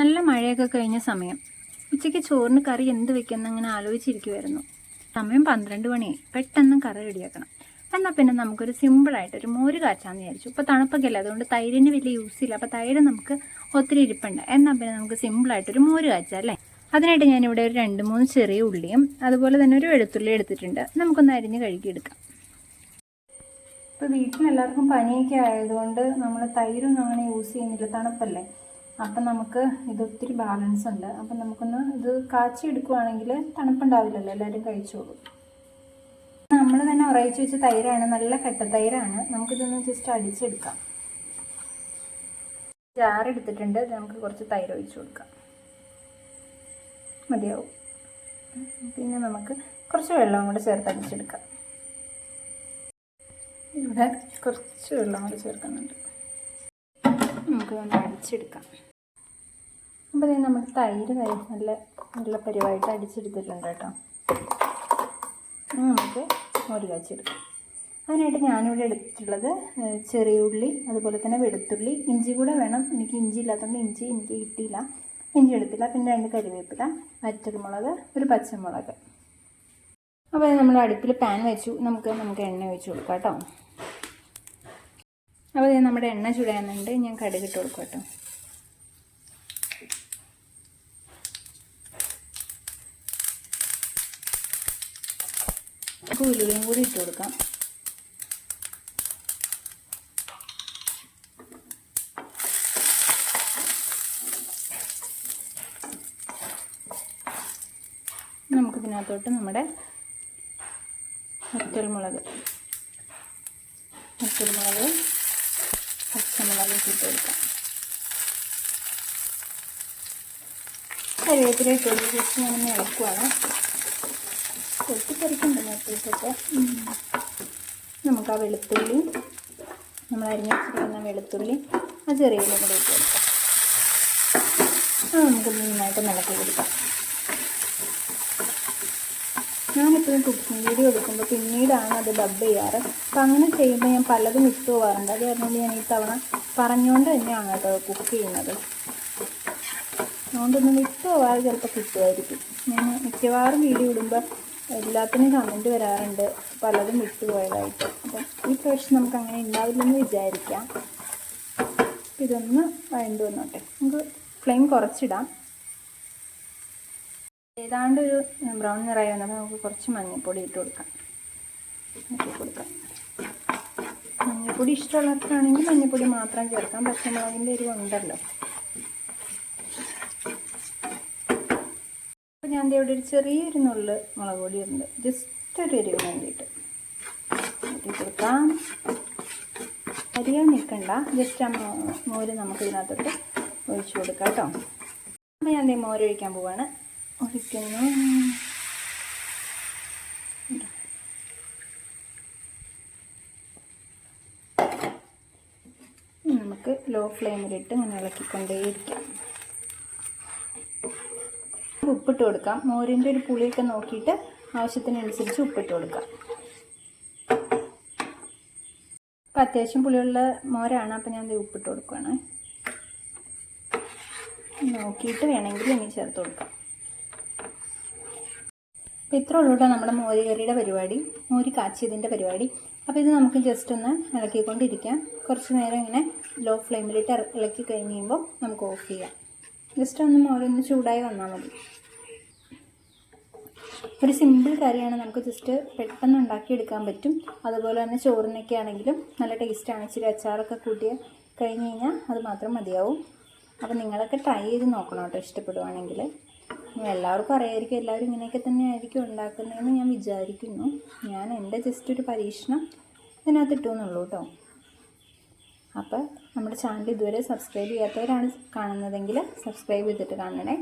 നല്ല മഴയൊക്കെ കഴിഞ്ഞ സമയം ഉച്ചയ്ക്ക് ചോറിന് കറി എന്ത് വെക്കുന്ന അങ്ങനെ ആലോചിച്ചിരിക്കുമായിരുന്നു സമയം പന്ത്രണ്ട് മണിയായി പെട്ടെന്ന് കറി റെഡിയാക്കണം. എന്നാൽ പിന്നെ നമുക്കൊരു സിമ്പിളായിട്ട് ഒരു മോര് കാച്ചാന്ന് വിചാരിച്ചു. ഇപ്പോൾ തണുപ്പൊക്കെ അല്ലേ അതുകൊണ്ട് തൈരിന് വലിയ യൂസ് ഇല്ല. അപ്പോൾ തൈര് നമുക്ക് ഒത്തിരി ഇരിപ്പുണ്ട്. എന്നാൽ പിന്നെ നമുക്ക് സിമ്പിളായിട്ടൊരു മോര് കാച്ചാം അല്ലേ? അതിനായിട്ട് ഞാനിവിടെ ഒരു രണ്ട് മൂന്ന് ചെറിയ ഉള്ളിയും അതുപോലെ തന്നെ ഒരു വെളുത്തുള്ളി എടുത്തിട്ടുണ്ട്. നമുക്കൊന്ന് അരിഞ്ഞ് കഴുകിയെടുക്കാം. ഇപ്പോൾ വീട്ടിലെല്ലാവർക്കും പനിയൊക്കെ ആയതുകൊണ്ട് നമ്മൾ തൈരൊന്നും അങ്ങനെ യൂസ് ചെയ്യുന്നില്ല. തണുപ്പല്ലേ? അപ്പം നമുക്ക് ഇത് ഒത്തിരി ബാലൻസ് ഉണ്ട്. അപ്പം നമുക്കൊന്ന് ഇത് കാച്ചി എടുക്കുവാണെങ്കിൽ തണുപ്പുണ്ടാവില്ലല്ലോ. എല്ലാവരും കഴിച്ചോളൂ. നമ്മൾ തന്നെ ഉറയിച്ച് വെച്ച തൈരാണ്. നല്ല കട്ട തൈരാണ്. നമുക്കിതൊന്ന് ജസ്റ്റ് അടിച്ചെടുക്കാം. ജാർ എടുത്തിട്ടുണ്ട്. നമുക്ക് കുറച്ച് തൈര് ഒഴിച്ചു കൊടുക്കാം. മതിയാവും. പിന്നെ നമുക്ക് കുറച്ച് വെള്ളം കൂടെ ചേർത്ത് അടിച്ചെടുക്കാം. ഇവിടെ കുറച്ച് വെള്ളം കൂടെ ചേർക്കുന്നുണ്ട്. നമുക്ക് അടിച്ചെടുക്കാം. അപ്പോൾ ഇത് നമ്മൾ തൈര് നല്ല നല്ല പരിവായിട്ട് അടിച്ചെടുത്തിട്ടുണ്ട് കേട്ടോ. നമുക്ക് മോര് കാച്ചെടുക്കാം അതിനായിട്ട് ഞാനിവിടെ എടുത്തിട്ടുള്ളത് ചെറിയ ഉള്ളി അതുപോലെ തന്നെ വെളുത്തുള്ളി. ഇഞ്ചി കൂടെ വേണം. എനിക്ക് ഇഞ്ചി ഇല്ലാത്തതുകൊണ്ട് ഇഞ്ചി എനിക്ക് കിട്ടിയില്ല. ഇഞ്ചി എടുത്തില്ല. പിന്നെ രണ്ട് കരിവേപ്പില വറ്റൽമുളക് ഒരു പച്ചമുളക്. അപ്പോൾ നമ്മൾ അടുപ്പിൽ പാൻ വെച്ചു. നമുക്ക് നമുക്ക് എണ്ണ ഒഴിച്ച് കൊടുക്കാം കേട്ടോ. അപ്പോൾ നമ്മുടെ എണ്ണ ചൂടാകുന്നുണ്ട്. ഞാൻ കടുകിട്ട് കൊടുക്കാം കേട്ടോ. നമുക്ക് ഉലുവയും കൂടി ഇട്ട് കൊടുക്കാം. നമുക്കിതിനകത്തോട്ട് നമ്മുടെ മുറ്റൽമുളക് മുറ്റൽമുളക് പച്ചമുളക് ഇട്ട് കൊടുക്കാം. കറിവേപ്പില ഇട്ട് കൊടുത്ത് ഇളക്കുവാണ്. പൊട്ടിത്തെറിക്കുന്നുണ്ട് നേരത്തേക്കൊക്കെ നമുക്ക് ആ വെളുത്തുള്ളി നമ്മൾ അരിഞ്ഞ് വെച്ചിരിക്കുന്ന വെളുത്തുള്ളി ആ ചെറിയ കൂടി ഇട്ട് കൊടുക്കാം. അത് നമുക്ക് നന്നായിട്ട് നിലക്കി കൊടുക്കാം. ഞാനിപ്പോഴും കുക്കിംഗ് വീഡിയോ എടുക്കുമ്പോൾ പിന്നീടാണ് അത് ഡബ് ചെയ്യാറ്. അപ്പം അങ്ങനെ ചെയ്യുമ്പോൾ ഞാൻ പലതും മിസ് പോകാറുണ്ട് അത് കാരണം ഞാൻ ഈ തവണ പറഞ്ഞുകൊണ്ട് തന്നെയാണ് കേട്ടോ കുക്ക് ചെയ്യുന്നത്. അതുകൊണ്ടൊന്നും മിസ് പോകാതെ ചിലപ്പോൾ കിട്ടുമായിരിക്കും. ഞാൻ മിക്കവാറും വീഡിയോ ഇടുമ്പോൾ എല്ലാത്തിനും കമന്റ് വരാറുണ്ട്. പലതും വിട്ടുപോയതായിട്ട് അപ്പം ഈ പ്രാവശ്യം നമുക്ക് അങ്ങനെ ഉണ്ടാവില്ലെന്ന് വിചാരിക്കാം. ഇതൊന്ന് വഴണ്ടു വന്നോട്ടെ. നമുക്ക് ഫ്ലെയിം കുറച്ചിടാം. ഏതാണ്ട് ഒരു ബ്രൗൺ നിറമായി വന്നപ്പോൾ നമുക്ക് കുറച്ച് മഞ്ഞൾപ്പൊടി ഇട്ട് കൊടുക്കാം. ഇട്ട് കൊടുക്കാം മഞ്ഞൾപ്പൊടി ഇഷ്ടമുള്ളവർക്കാണെങ്കിൽ മഞ്ഞൾപ്പൊടി മാത്രം ചേർക്കാം. പച്ചമുളകിന്റെ ഒരു ഉണ്ടല്ലോ ഞാൻ ഇവിടെ ഒരു ചെറിയൊരു നുള്ള് മുളക് പൊടി ഉണ്ട്. ജസ്റ്റ് ഒരു എരിവ് വേണ്ടിയിട്ട്. കൊടുക്കാം. അരിയാൻ നിൽക്കണ്ട. ജസ്റ്റ് ആ മോര് നമുക്ക് ഇതിനകത്തോട്ട് ഒഴിച്ചു കൊടുക്കാം കേട്ടോ. അപ്പോൾ ഞാൻ മോര് ഒഴിക്കാൻ പോവാണ്. ഒഴിക്കുന്നു. നമുക്ക് ലോ ഫ്ലെയിമിലിട്ട് ഇങ്ങനെ ഇളക്കിക്കൊണ്ടേയിരിക്കാം. ഉപ്പിട്ട് കൊടുക്കാം. മോരിന്റെ ഒരു പുളിയൊക്കെ നോക്കിയിട്ട് ആവശ്യത്തിനനുസരിച്ച് ഉപ്പിട്ട് കൊടുക്കാം. അപ്പം അത്യാവശ്യം പുളിയുള്ള മോരാണ്. അപ്പം ഞാൻ ഉപ്പിട്ട് കൊടുക്കുകയാണ് നോക്കിയിട്ട് വേണമെങ്കിൽ ഇനി ചേർത്ത് കൊടുക്കാം. അപ്പോൾ ഇത്ര ഉള്ളൂ കേട്ടോ നമ്മുടെ മോര് കറിയുടെ പരിപാടി. മോര് കാച്ചിയതിന്റെ പരിപാടി. അപ്പോൾ ഇത് നമുക്ക് ജസ്റ്റ് ഒന്ന് ഇളക്കിക്കൊണ്ടിരിക്കാം. കുറച്ച് നേരം ഇങ്ങനെ ലോ ഫ്ലെയിമിലിട്ട് ഇളക്കി കഴിഞ്ഞ് കഴിയുമ്പോൾ നമുക്ക് ഓഫ് ചെയ്യാം. ജസ്റ്റ് ഒന്ന് മോരൊന്ന് ചൂടായി വന്നാൽ മതി. ഒരു സിമ്പിൾ കറിയാണ് നമുക്ക് ജസ്റ്റ് പെട്ടെന്ന് ഉണ്ടാക്കിയെടുക്കാൻ പറ്റും. അതുപോലെ തന്നെ ചോറിനൊക്കെ ആണെങ്കിലും നല്ല ടേസ്റ്റാണ് ഇച്ചിരി അച്ചാറൊക്കെ കൂട്ടിയ കഴിഞ്ഞ് കഴിഞ്ഞാൽ അത് മാത്രം മതിയാവും. അപ്പോൾ നിങ്ങളൊക്കെ ട്രൈ ചെയ്ത് നോക്കണം കേട്ടോ. ഇഷ്ടപ്പെടുവാണെങ്കിൽ. എല്ലാവർക്കും അറിയായിരിക്കും. എല്ലാവരും ഇങ്ങനെയൊക്കെ തന്നെ ആയിരിക്കും ഉണ്ടാക്കുന്നതെന്ന് ഞാൻ വിചാരിക്കുന്നു. ഞാൻ എന്റെ ജസ്റ്റ് ഒരു പരീക്ഷണം ഇതിനകത്ത് ഇട്ടു എന്നുള്ളൂ കേട്ടോ. അപ്പോൾ നമ്മുടെ ചാനൽ ഇതുവരെ സബ്സ്ക്രൈബ് ചെയ്യാത്തവരാണ് കാണുന്നതെങ്കിൽ സബ്സ്ക്രൈബ് ചെയ്തിട്ട് കാണണേ.